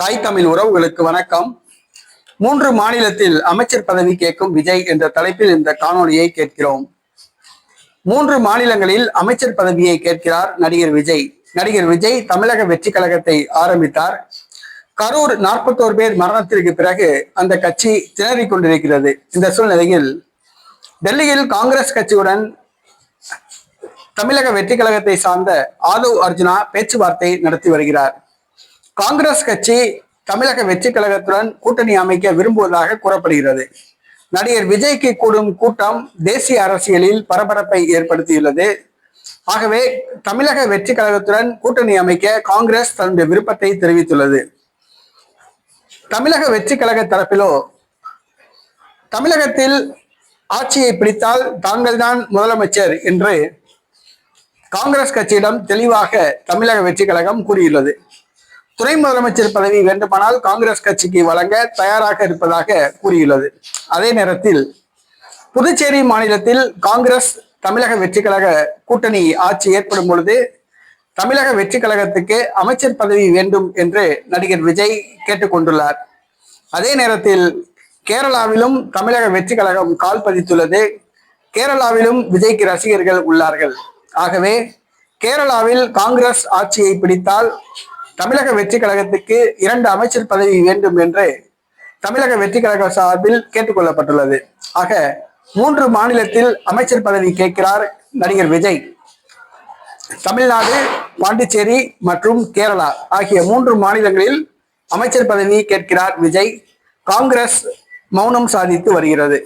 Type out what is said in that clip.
தாய் தமிழ் உறவுகளுக்கு வணக்கம். மூன்று மாநிலத்தில் அமைச்சர் பதவி கேட்கும் விஜய் என்ற தலைப்பில் இந்த காணொலியை கேட்கிறோம். மூன்று மாநிலங்களில் அமைச்சர் பதவியை கேட்கிறார் நடிகர் விஜய். நடிகர் விஜய் தமிழக வெற்றி கழகத்தை ஆரம்பித்தார். கரூர் நாற்பத்தோரு பேர் மரணத்திற்கு பிறகு அந்த கட்சி திணறிக் கொண்டிருக்கிறது. இந்த சூழ்நிலையில் டெல்லியில் காங்கிரஸ் கட்சியுடன் தமிழக வெற்றி கழகத்தை சார்ந்த ஆதவ் அர்ஜுனா பேச்சுவார்த்தை நடத்தி வருகிறார். காங்கிரஸ் கட்சி தமிழக வெற்றி கழகத்துடன் கூட்டணி அமைக்க விரும்புவதாக கூறப்படுகிறது. நடிகர் விஜய்க்கு கூடும் கூட்டம் தேசிய அரசியலில் பரபரப்பை ஏற்படுத்தியுள்ளது. ஆகவே தமிழக வெற்றி கழகத்துடன் கூட்டணி அமைக்க காங்கிரஸ் தன்னுடைய விருப்பத்தை தெரிவித்துள்ளது. தமிழக வெற்றி கழக தரப்பிலோ தமிழகத்தில் ஆட்சியை பிடித்தால் தாங்கள் தான் முதலமைச்சர் என்று காங்கிரஸ் கட்சியிடம் தெளிவாக தமிழக வெற்றி கழகம் கூறியுள்ளது. துணை முதலமைச்சர் பதவி வேண்டுமானால் காங்கிரஸ் கட்சிக்கு வழங்க தயாராக இருப்பதாக கூறியுள்ளது. அதே நேரத்தில் புதுச்சேரி மாநிலத்தில் காங்கிரஸ் தமிழக வெற்றி கழக கூட்டணி ஆட்சி ஏற்படும் பொழுது தமிழக வெற்றி கழகத்துக்கு அமைச்சர் பதவி வேண்டும் என்று நடிகர் விஜய் கேட்டுக்கொண்டுள்ளார் அதே நேரத்தில் கேரளாவிலும் தமிழக வெற்றி கழகம் கால் பதித்துள்ளது. கேரளாவிலும் விஜய்க்கு ரசிகர்கள் உள்ளார்கள். ஆகவே கேரளாவில் காங்கிரஸ் ஆட்சியை பிடித்தால் தமிழக வெற்றி கழகத்துக்கு இரண்டு அமைச்சர் பதவி வேண்டும் என்று தமிழக வெற்றி கழக சார்பில் கேட்டுக்கொள்ளப்பட்டுள்ளது ஆக மூன்று மாநிலத்தில் அமைச்சர் பதவி கேட்கிறார் நடிகர் விஜய். தமிழ்நாடு பாண்டிச்சேரி மற்றும் கேரளா ஆகிய மூன்று மாநிலங்களில் அமைச்சர் பதவி கேட்கிறார் விஜய். காங்கிரஸ் மௌனம் சாதித்து வருகிறது.